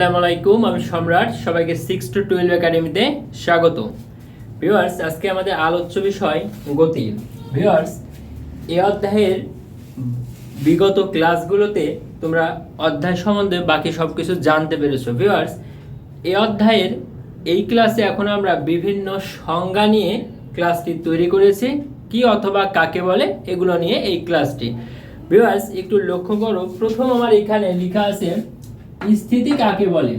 আসসালামু আলাইকুম, আমি সম্রাট। সবাইকে সিক্স টু টুয়েলভ একাডেমিতে স্বাগত। ভিউয়ার্স আজকে আমাদের আলোচ্য বিষয় গতি। ভিউয়ার্স এই অধ্যায়ের বিগত ক্লাসগুলোতে তোমরা অধ্যায় সম্বন্ধে বাকি সব কিছু জানতে পেরেছ। ভিউয়ার্স এই অধ্যায়ের এই ক্লাসে এখন আমরা বিভিন্ন সংজ্ঞা নিয়ে ক্লাসটি তৈরি করেছি। কি অথবা কাকে বলে, এগুলো নিয়ে এই ক্লাসটি। ভিউয়ার্স একটু লক্ষ্য করো। প্রথম আমার এখানে লেখা আছে স্থিতি কাকে বলে?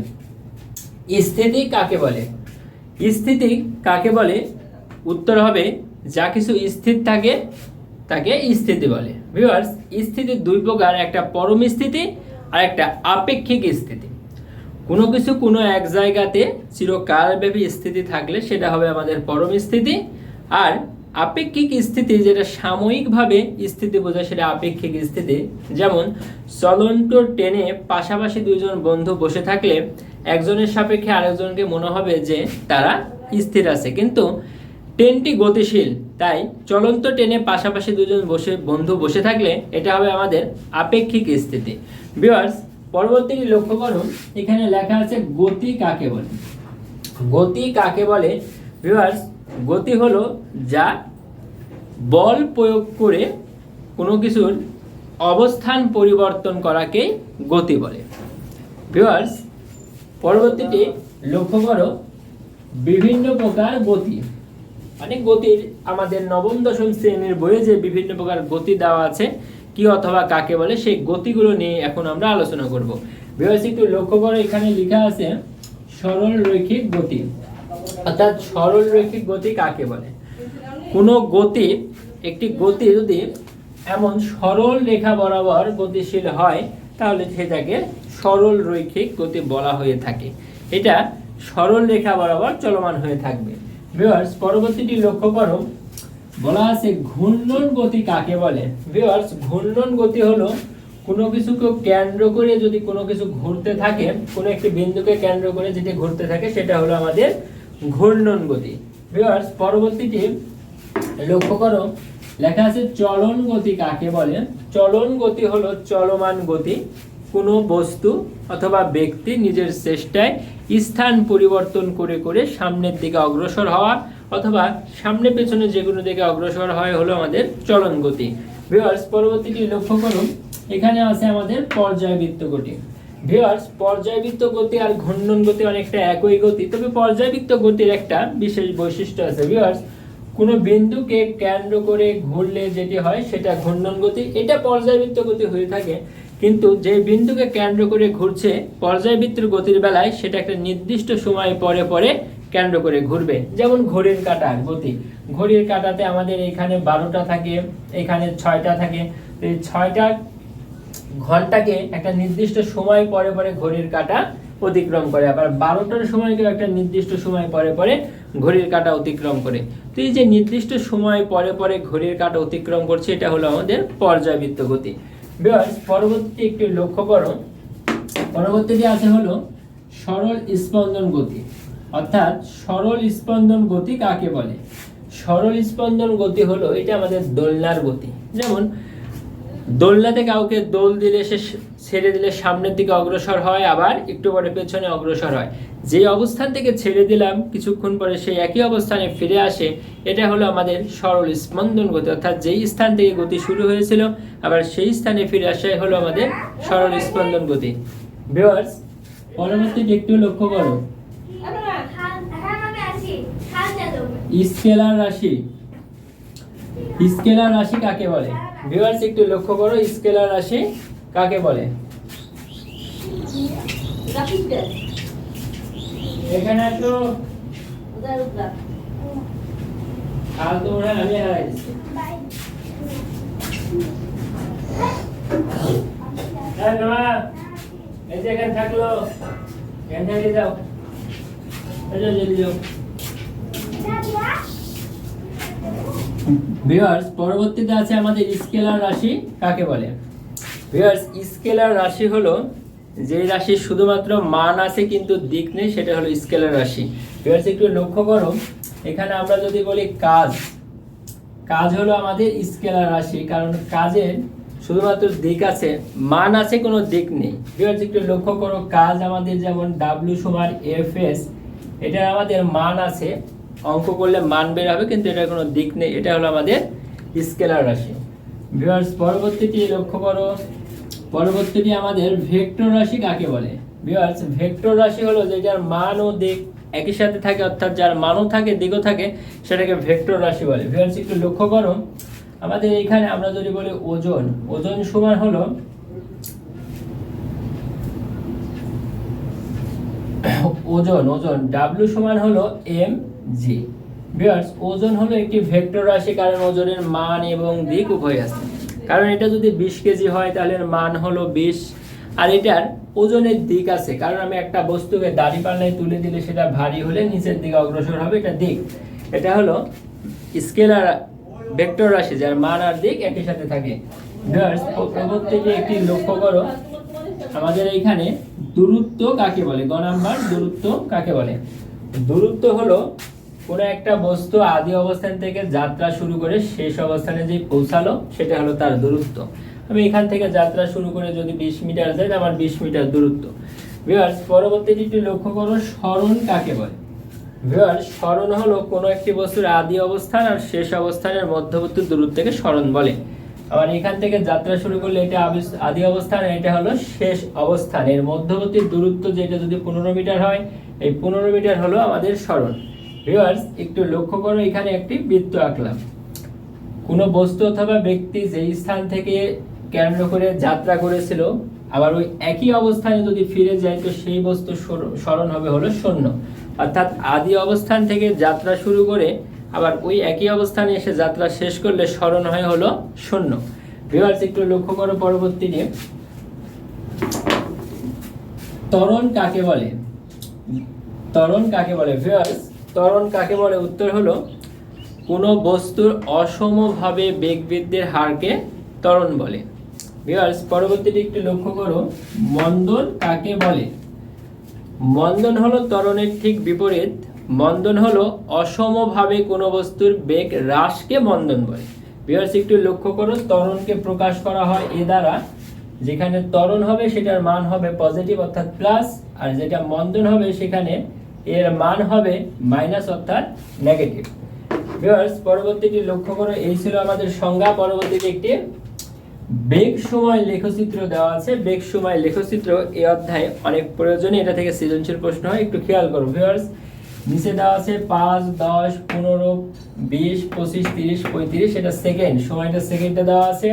স্থিতি কাকে বলে? স্থিতি কাকে বলে? উত্তর হবে যা কিছু স্থির থাকে, তাকে স্থিতি বলে। ভিউয়ার্স স্থিতি দুই প্রকার, একটা পরম স্থিতি আর একটা আপেক্ষিক স্থিতি। কোনো কিছু কোনো এক জায়গাতে চিরকালব্যাপী স্থিতি থাকলে সেটা হবে আমাদের পরম স্থিতি আর আপেক্ষিক স্থিতি যেটা সাময়িকভাবে স্থিতি বোঝায় সেটা আপেক্ষিক স্থিতি। যেমন, চলন্ত ট্রেনে পাশাপাশি দুইজন বন্ধু বসে থাকলে একজনের সাপেক্ষে আরেকজনকে মনে হবে যে তারা স্থির আছে। কিন্তু ট্রেনটি গতিশীল, তাই চলন্ত ট্রেনে পাশাপাশি দুজন বসে, বন্ধু বসে থাকলে এটা হবে আমাদের আপেক্ষিক স্থিতি। বিয়ার্স পরবর্তীটি লক্ষ্য করুন, এখানে লেখা আছে গতি কাকে বলে? গতি কাকে বলে? ভিউয়ার্স গতি হলো যা বল প্রয়োগ করে কোনো কিছুর অবস্থান পরিবর্তন করাকেই গতি বলে। ভিউয়ার্স পরবর্তীটি লক্ষ্য করো বিভিন্ন প্রকার গতি। মানে গতির আমাদের নবম, দশম শ্রেণির বইয়ে যে বিভিন্ন প্রকার গতি দেওয়া আছে, কি অথবা কাকে বলে, সেই গতিগুলো নিয়ে এখন আমরা আলোচনা করব। ভিউয়ার্স একটু লক্ষ্য করো, এখানে লেখা আছে সরল রৈখিক গতি। অর্থাৎ সরল রৈখিক গতি কাকে বলে? কোনো গতি, একটি গতি যদি এমন সরল রেখা বরাবর গতিশীল হয়, তাহলে সেটাকে সরল রৈখিক গতি বলা হয়ে থাকে। এটা সরল রেখা বরাবর চলমান হয়ে থাকবে। ভিউয়ার্স পরবর্তীটি লক্ষ্য করো। বলা আছে ঘূর্ণন গতি কাকে বলে? ভিউয়ার্স ঘূর্ণন গতি হলো কোনো কিছুকে কেন্দ্র করে যদি কোনো কিছু ঘুরতে থাকে, কোনো একটি বিন্দুকে কেন্দ্র করে যেটি ঘুরতে থাকে, সেটা হলো আমাদের ঘূর্ণন গতি। ভিউয়ার্স পরবর্তীটি লক্ষ্য করো, লেখা আছে চলন গতি কাকে বলে? চলন গতি হলো চলমান গতি। কোনো বস্তু অথবা ব্যক্তি নিজের চেষ্টায় স্থান পরিবর্তন করে করে সামনের দিকে অগ্রসর হওয়া অথবা সামনে পেছনে যে কোনো দিকে অগ্রসর হয় হলো আমাদের চলন গতি। ভিউয়ার্স পরবর্তীটি লক্ষ্য করুন, এখানে আছে আমাদের পর্যায়বৃত্ত গতি। ভিউয়ার্স পর্যায়বৃত্ত গতি আর ঘূর্ণন গতি অনেকটা একই গতি, তবে পর্যায়বৃত্ত গতির একটা বিশেষ বৈশিষ্ট্য আছে। ভিউয়ার্স কোনো বিন্দুকে কেন্দ্র করে ঘুরলে যেটি হয় সেটা ঘূর্ণন গতি, এটা পর্যায়বৃত্ত গতি হয়ে থাকে। কিন্তু যে বিন্দুকে কেন্দ্র করে ঘুরছে, পর্যায়বৃত্তের গতির বেলায় সেটা একটা নির্দিষ্ট সময় পরে পরে কেন্দ্র করে ঘুরবে। যেমন ঘড়ির কাঁটার গতি। ঘড়ির কাঁটাতে আমাদের এখানে বারোটা থাকে, এখানে ছয়টা থাকে। এই ছয়টা ঘন্টাকে একটা নির্দিষ্ট সময় পরে পরে ঘড়ির কাঁটা অতিক্রম করে। আবার বারোটার সময়কেও একটা নির্দিষ্ট সময় পরে পরে ঘড়ির কাঁটা অতিক্রম করে। তো এই যে নির্দিষ্ট সময় পরে পরে ঘড়ির কাঁটা অতিক্রম করছে, এটা হলো আমাদের পর্যাবৃত্ত গতি। বিকজ পরবর্তী একটু লক্ষ্য করো। পরবর্তীটি আছে হলো সরল স্পন্দন গতি। অর্থাৎ সরল স্পন্দন গতি কাকে বলে? সরল স্পন্দন গতি হলো এটা আমাদের দোলনার গতি। যেমন দোলনাতে কাউকে দোল দিলে সে ছেড়ে দিলে সামনের দিকে অগ্রসর হয় আবার একটু পরে পেছনে অগ্রসর হয়। যে অবস্থান থেকে ছেড়ে দিলাম কিছুক্ষণ পরে সেই একই অবস্থানে ফিরে আসে এটা হলো আমাদের সরল স্পন্দন গতি। অর্থাৎ যেই স্থান থেকে গতি শুরু হয়েছিল আবার সেই স্থানে ফিরে আসাই হলো আমাদের সরল স্পন্দন গতি। ভিউয়ার্স পরবর্তীটি একটু লক্ষ্য করো। স্কেলার রাশি। স্কেলার রাশি কাকে বলে? ভিউয়ার্স একটু লক্ষ্য করো স্কেলার রাশি কাকে বলে? এখানে একটু কাল তো হয় আমি হারাই হ্যাঁ নোয়া এই যে এখানে থাকল এখান যাও। এই যাও জলদি যাও। ভিউয়ার্স পরবর্তীতে আছে আমাদের স্কেলার রাশি, কাকে বলে? ভিউয়ার্স স্কেলার রাশি হলো যে রাশির শুধুমাত্র মান আছে কিন্তু দিক নেই, সেটা হলো স্কেলার রাশি। ভিউয়ার্স একটু লক্ষ্য করো, এখানে আমরা যদি বলি কাজ কাজ হলো আমাদের স্কেলার রাশি, কারণ কাজের শুধুমাত্র দিক আছে, মান আছে, কোনো দিক নেই। ভিউয়ার্স একটু লক্ষ্য করো, কাজ আমাদের যেমন ডাব্লিউ সমান এফ এস এটা আমাদের মান আছে অঙ্ক করলে মান বের হবে, কিন্তু এটার কোনো দিক নেই। এটা হলো আমাদের স্কেলার রাশি। ভিউয়ার্স পরবর্তীটি লক্ষ্য করো। পরবর্তীটি আমাদের ভেক্টর রাশি কাকে বলে? ভিউয়ার্স ভেক্টর রাশি হলো যেটার মান ও দিক একই সাথে থাকে, অর্থাৎ যার মানও থাকে, দিকও থাকে, সেটাকে ভেক্টর রাশি বলে। ভিউয়ার্স একটু লক্ষ্য করো। আমাদের এখানে আমরা যদি বলি ওজন ওজন সমান হলো ওজন ওজন ডাব্লিউ সমান হলো এম জি। ভিউয়ার্স ওজন হলো একটি ভেক্টর রাশি কারণ ওজনের মান এবং দিক উভয় আছে। কারণ এটা যদি বিশ কেজি হয়, তাহলে মান হলো বিশ। আর এটার ওজনের দিক আছে। কারণ আমি একটা বস্তুকে দাড়ি পাল্লায় তুলে দিলে সেটা ভারী হলে নিচের দিকে অগ্রসর হবে এটা দিক। এটা হলো স্কেলার ভেক্টর রাশি, যার মান আর দিক একই সাথে থাকে। পরবর্তীতে একটি লক্ষ্য করো। আমাদের এইখানে দূরত্ব কাকে বলে? গ নাম্বার, দূরত্ব কাকে বলে? দূরত্ব হলো কোনো একটা বস্তু আদি অবস্থান থেকে যাত্রা শুরু করে শেষ অবস্থানে যে পৌঁছালো, সেটা হলো তার দূরত্ব। আমি এখান থেকে যাত্রা শুরু করে যদি বিশ মিটার যাই আমার বিশ মিটার দূরত্ব। ভিউয়ার্স পরবর্তীটি লক্ষ্য করো, স্মরণ কাকে বলে? ভিউয়ার্স, স্মরণ হলো কোনো একটি বস্তুর আদি অবস্থান আর শেষ অবস্থানের মধ্যবর্তী দূরত্বকে স্মরণ বলে। আবার এখান থেকে যাত্রা শুরু করলে এটা আদি অবস্থান, এটা হলো শেষ অবস্থান। এর মধ্যবর্তী দূরত্ব যেটা যদি পনেরো মিটার হয়, এই পনেরো মিটার হলো আমাদের স্মরণ। ভিউয়ার্স একটু লক্ষ্য করো, এখানে একটি বৃত্ত আঁকলাম। কোনো বস্তু অথবা ব্যক্তি যেই স্থান থেকে কেন্দ্র করে যাত্রা করেছিল, আবার ওই একই অবস্থানে যদি ফিরে যায়, তো সেই বস্তু স্মরণ হবে হলো শূন্য। অর্থাৎ আদি অবস্থান থেকে যাত্রা শুরু করে আবার ওই একই অবস্থানে এসে যাত্রা শেষ করলে স্মরণ হয় হলো শূন্য। ভিউয়ার্স একটু লক্ষ্য করো পরবর্তী নিয়ে। ত্বরণ কাকে বলে? ত্বরণ কাকে বলে? ভিউয়ার্স ত্বরণ কাকে বলে? উত্তর হলো, কোনো বস্তুর অসমভাবে বেগ বৃদ্ধির হারকে ত্বরণ বলে। ভিউয়ার্স পরবর্তীটি একটু লক্ষ্য করো। মন্দন কাকে বলে? মন্দন হলো ত্বরণের ঠিক বিপরীত। মন্দন হলো অসমভাবে কোনো বস্তুর বেগ হ্রাসকে মন্দন বলে। ভিউয়ার্স একটু লক্ষ্য করো, ত্বরণকে প্রকাশ করা হয় এ দ্বারা। যেখানে ত্বরণ হবে, সেটার মান হবে পজিটিভ অর্থাৎ প্লাস আর যেটা মন্দন হবে, সেখানে এর মান হবে মাইনাস অর্থাৎ নেগেটিভ ভিউয়ার্স পরবর্তীটি লক্ষ্য করো, এই ছিল আমাদের সংজ্ঞা, পরবর্তীতে একটি বেগ সময় লেখচিত্র দেওয়া আছে। বেগ সময় লেখচিত্র এই অধ্যায়ে অনেক প্রয়োজনীয়, এটা থেকে সৃজনশীল প্রশ্ন হয়, একটু খেয়াল করো। ভিউয়ার্স নিচে দেওয়া আছে পাঁচ, দশ, পনেরো, বিশ, পঁচিশ, তিরিশ, পঁয়ত্রিশ, এটা সেকেন্ড সময়টা সেকেন্ডটা দেওয়া আছে।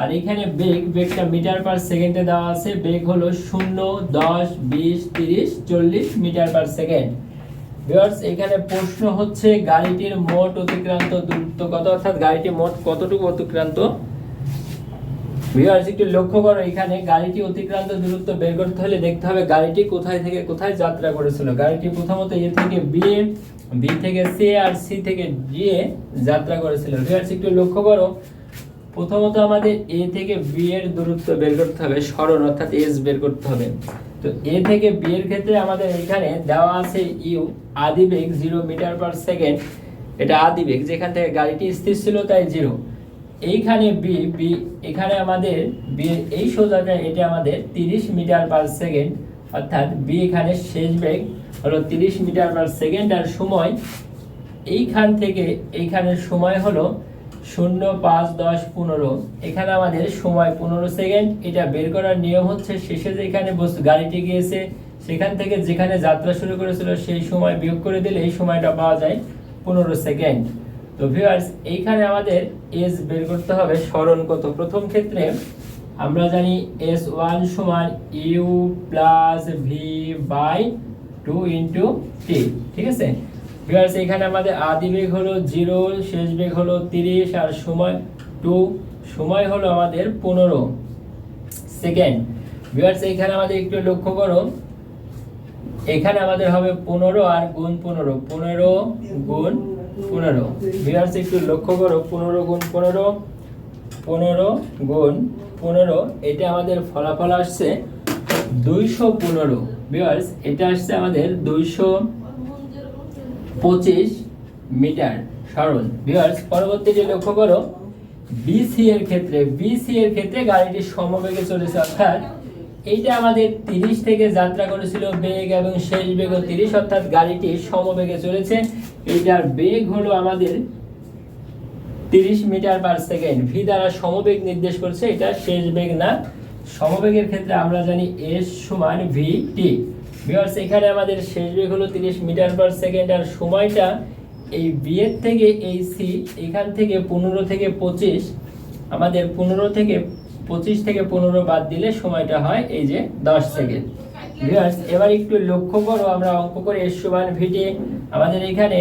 আর এখানে বেগ, বেগটা মিটার পার সেকেন্ডে দেওয়া আছে। বেগ হলো শূন্য, দশ, বিশ, তিরিশ, চল্লিশ মিটার পার সেকেন্ড। ভিউয়ার্স, এখানে প্রশ্ন হচ্ছে গাড়িটির মোট অতিক্রান্ত দূরত্ব কত? অর্থাৎ গাড়িটি মোট কতটুকু অতিক্রান্ত? ভিউয়ার্স, একটু লক্ষ্য করো এখানে গাড়িটি অতিক্রান্ত দূরত্ব বের করতে হলে দেখতে হবে গাড়িটি কোথায় থেকে, কোথায় যাত্রা করেছিল। গাড়িটি প্রথমত এ থেকে বি বি থেকে সি আর সি থেকে জি এ যাত্রা করেছিল। ভিউয়ার্স, একটু লক্ষ্য করো প্রথমত আমাদের এ থেকে বি এর দূরত্ব বের করতে হবে, সরণ অর্থাৎ এস বের করতে হবে। তো এ থেকে বি এর ক্ষেত্রে আমাদের এখানে দেওয়া আছে ইউ আদি বেগ জিরো মিটার পার সেকেন্ড এটা আদি বেগ, যেখান থেকে গাড়িটি স্থির ছিল তাই জিরো এইখানে বি বি এখানে আমাদের বি এই সোজাটা এটা আমাদের তিরিশ মিটার পার সেকেন্ড অর্থাৎ বি এখানে শেষ বেগ হলো তিরিশ মিটার পার সেকেন্ড আর সময় এইখান থেকে, এইখানের সময় হলো শূন্য পাঁচ দশ পনেরো। এখানে আমাদের সময় পনেরো সেকেন্ড। এটা বের করার নিয়ম হচ্ছে শেষে যেখানে বস্তু গাড়িটি গিয়েছে, সেখান থেকে যেখানে যাত্রা শুরু করেছিল সেই সময় বিয়োগ করে দিলে এই সময়টা পাওয়া যায় পনেরো সেকেন্ড। তো ভিউয়ার্স এইখানে আমাদের এস বের করতে হবে স্মরণ কত? প্রথম ক্ষেত্রে আমরা জানি এস ওয়ান সমান U plus V by two into T ঠিক আছে? ভিউয়ার্স এখানে আমাদের আদি বেগ হলো জিরো, শেষ বেগ হলো তিরিশ, আর সময় টু, সময় হলো আমাদের পনেরো সেকেন্ড। ভিউয়ার্স এখানে আমাদের একটু লক্ষ্য করো। এখানে আমাদের হবে পনেরো আর গুণ পনেরো। পনেরো গুণ পনেরো। ভিউয়ার্স একটু লক্ষ্য করো। পনেরো গুণ পনেরো পনেরো গুণ পনেরো। এটা আমাদের ফলাফল আসছে দুইশো পনেরো। ভিউয়ার্স এটা আসছে আমাদের দুইশো পঁচিশ মিটার। সরণ ভিউয়ার্স পরবর্তীতে লক্ষ্য করো বিসি এর ক্ষেত্রে বিসি এর ক্ষেত্রে গাড়িটি সমবেগে চলেছে, অর্থাৎ এইটা আমাদের 30 থেকে যাত্রা করেছিল বেগ এবং শেষ বেগও 30 অর্থাৎ গাড়িটি সমবেগে চলেছে। এইটার বেগ হলো আমাদের 30 মিটার পার সেকেন্ড ভি দ্বারা সমবেগ নির্দেশ করছে, এটা শেষ বেগ না। সমবেগের ক্ষেত্রে আমরা জানি এস সমান ভি টি ভিউয়ার্স এখানে আমাদের শেষ বেগ হলো 30 মিটার পার সেকেন্ড আর সময়টা এই বিয়ের থেকে এই সি, এখান থেকে পনেরো থেকে পঁচিশ, আমাদের পনেরো থেকে পঁচিশ থেকে পনেরো বাদ দিলে সময়টা হয় এই যে দশ সেকেন্ড ভিউয়ার্স এবার একটু লক্ষ্য করো, আমরা অঙ্ক করে এস সমান ভিটি আমাদের এখানে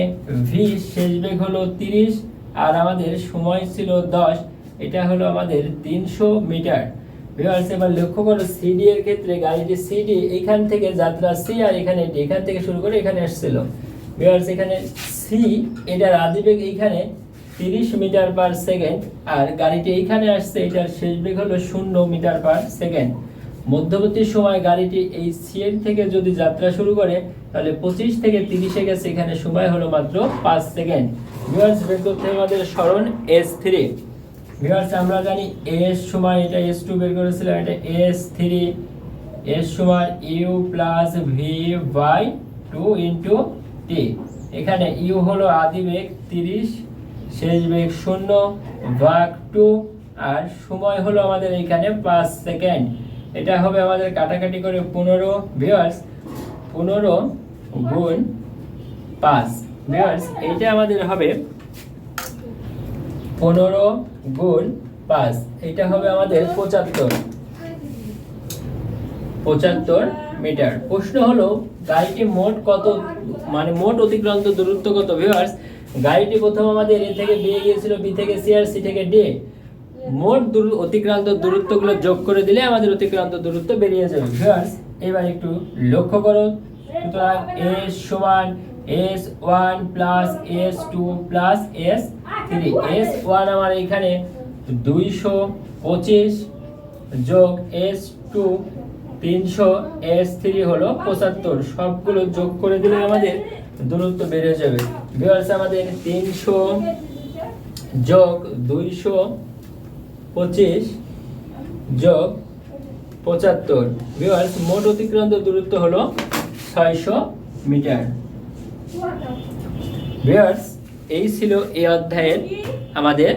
ভি শেষ বেগ হলো তিরিশ, আর আমাদের সময় ছিল দশ, এটা হলো আমাদের তিনশো মিটার। ভিউয়ার্স এবার লক্ষ্য করো সিডি এর ক্ষেত্রে গাড়িটি সিডি এখান থেকে যাত্রা সি আর এখানে এখান থেকে শুরু করে এখানে আসছিল। ভিউয়ার্স এখানে সি এটার আদিবেগ এইখানে তিরিশ মিটার পার সেকেন্ড আর গাড়িটি এইখানে আসছে, এটার শেষ বেগ হলো শূন্য মিটার পার সেকেন্ড মধ্যবর্তী সময় গাড়িটি এই সিএর থেকে যদি যাত্রা শুরু করে, তাহলে পঁচিশ থেকে তিরিশে গেছে, এখানে সময় হলো মাত্র পাঁচ সেকেন্ড ভিউয়ার্স বের করতে আমাদের স্মরণ এস থ্রি ভিউয়ার্স আমরা জানি এস সমান এটা এস টু বের করেছিলাম, এটা এস থ্রি, এস সমান U plus V by two into T. এখানে ইউ হলো আদি বেগ তিরিশ, শেষ বেগ শূন্য, ভাগ টু, আর সময় হলো আমাদের এখানে পাঁচ সেকেন্ড। এটা হবে আমাদের কাটাকাটি করে পনেরো ভিউয়ার্স পনেরো গুণ পাঁচ। ভিউয়ার্স এটা আমাদের হবে পনেরো গুণ পাঁচ এটা হবে আমাদের পঁচাত্তর। পঁচাত্তর মিটার। প্রশ্ন হলো, গাড়িটি মোট কত মানে মোট অতিক্রান্ত দূরত্ব কত ভিউয়ার্স গাড়িটি প্রথম আমাদের এ থেকে বি গিয়েছিল বি থেকে সি আর সি থেকে ডি মোট দূর, অতিক্রান্ত দূরত্বগুলো যোগ করে দিলে আমাদের অতিক্রান্ত দূরত্ব বেরিয়ে যাবে ভিউয়ার্স এবার একটু লক্ষ্য করো। সুতরাং এস সমান S one plus S two plus S three S one আমার এখানে দুইশো পঁচিশ যোগ এস টু তিনশো এস থ্রি হলো পঁচাত্তর। সবগুলো যোগ করে দিলে আমাদের দূরত্ব বেড়ে যাবে। ভিউয়ার্স আমাদের তিনশো যোগ দুইশো পঁচিশ যোগ পঁচাত্তর। ভিউয়ার্স মোট অতিক্রান্ত দূরত্ব হলো ছয়শো মিটার। ভিউয়ার্স এই ছিল এই অধ্যায়ের আমাদের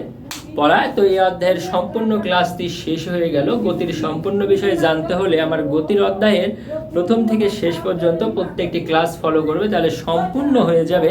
পড়া। তো এই অধ্যায়ের সম্পূর্ণ ক্লাসটি শেষ হয়ে গেল। গতির সম্পূর্ণ বিষয়ে জানতে হলে আমার গতির অধ্যায়ের প্রথম থেকে শেষ পর্যন্ত প্রত্যেকটি ক্লাস ফলো করবে। তাহলে সম্পূর্ণ হয়ে যাবে